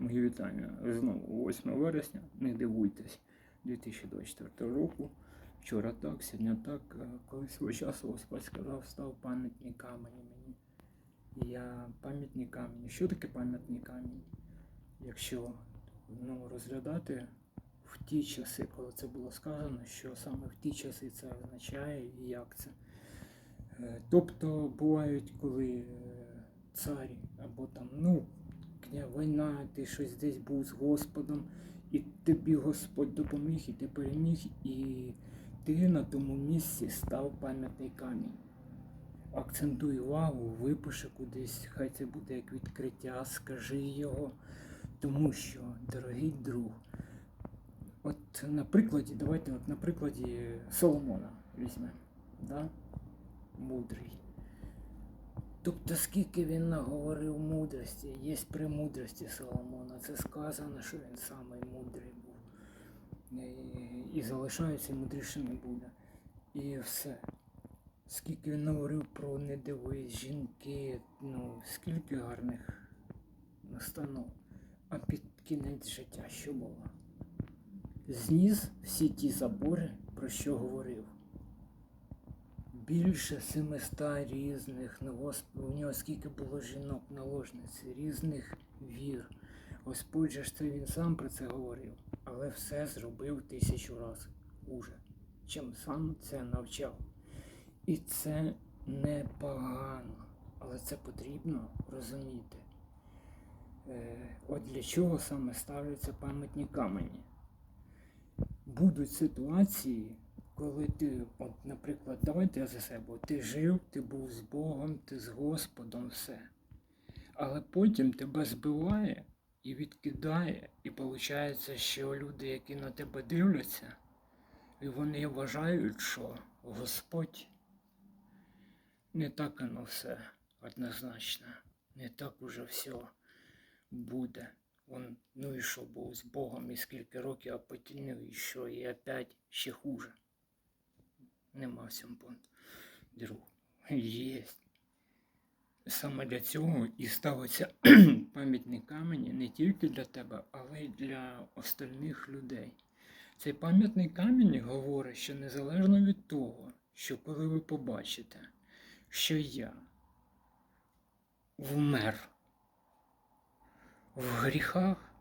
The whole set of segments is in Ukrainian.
Мої вітання. Знову 8 вересня, не дивуйтесь, 2024 року. Вчора так, сьогодні так. Е, Коли свого часу Господь сказав, став пам'ятний камені мені. Я пам'ятний камінь. Що таке пам'ятний камінь? Якщо ну, розглядати в ті часи, коли це було сказано, що саме в ті часи це означає і як це. Е, Тобто бувають, коли е, цар або там, ну, війна, ти щось десь був з Господом, і тобі Господь допоміг, і ти переміг, і ти на тому місці став пам'ятний камінь. Акцентуй увагу, випиши кудись, хай це буде як відкриття, скажи його, тому що, дорогий друг, от на прикладі, давайте от на прикладі Соломона візьмемо, да? мудрий. Тобто, скільки він наговорив мудрості, є премудрості Соломона. Це сказано, що він самий мудрий був. І, залишається і мудрішим не буде. І все. Скільки він говорив про не жінки, ну, скільки гарних настанов. А під кінець життя що було? Зніс всі ті забори, про що говорив більше 700 різних, у нього скільки було жінок наложниць, різних вір. Господь же ж це він сам про це говорив, але все зробив тисячу разів уже, чим сам це навчав. І це непогано, але це потрібно розуміти. Е, От для чого саме ставляться пам'ятні камені? Будуть ситуації, коли ти, от, наприклад, давайте за себе, ти жив, ти був з Богом, ти з Господом, все. Але потім тебе збиває і відкидає, і виходить, що люди, які на тебе дивляться, і вони вважають, що Господь не так воно все однозначно, не так уже все буде. Он, ну і що був з Богом і скільки років, а потім ну і що, і опять ще хуже. Нема цьому. Друг. Єсть. Саме для цього і ставиться пам'ятні камені не тільки для тебе, але й для остальних людей. Цей пам'ятний камінь говорить, що незалежно від того, що коли ви побачите, що я вмер в гріхах,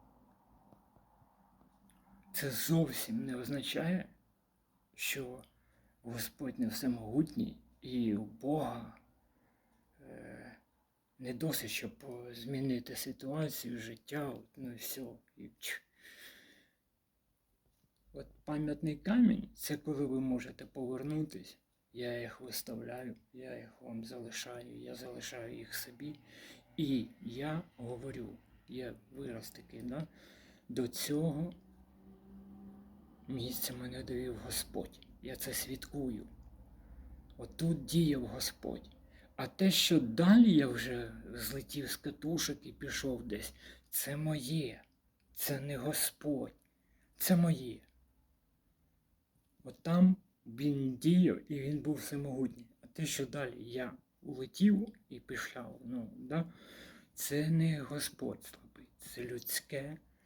це зовсім не означає, що Господь не всемогутній і у Бога е, не досить, щоб змінити ситуацію, життя, ну і все. От пам'ятний камінь це коли ви можете повернутись. Я їх виставляю, я їх вам залишаю, я залишаю їх собі. І я говорю, є вираз такий, да? до цього місця мене довів Господь. Я це свідкую. Отут діяв Господь. А те, що далі я вже злетів з катушок і пішов десь, це моє, це не Господь, це моє. От там він діяв і він був всемогутній. А те, що далі я улетів і пішов, ну, да, це не Господь слабий, це людське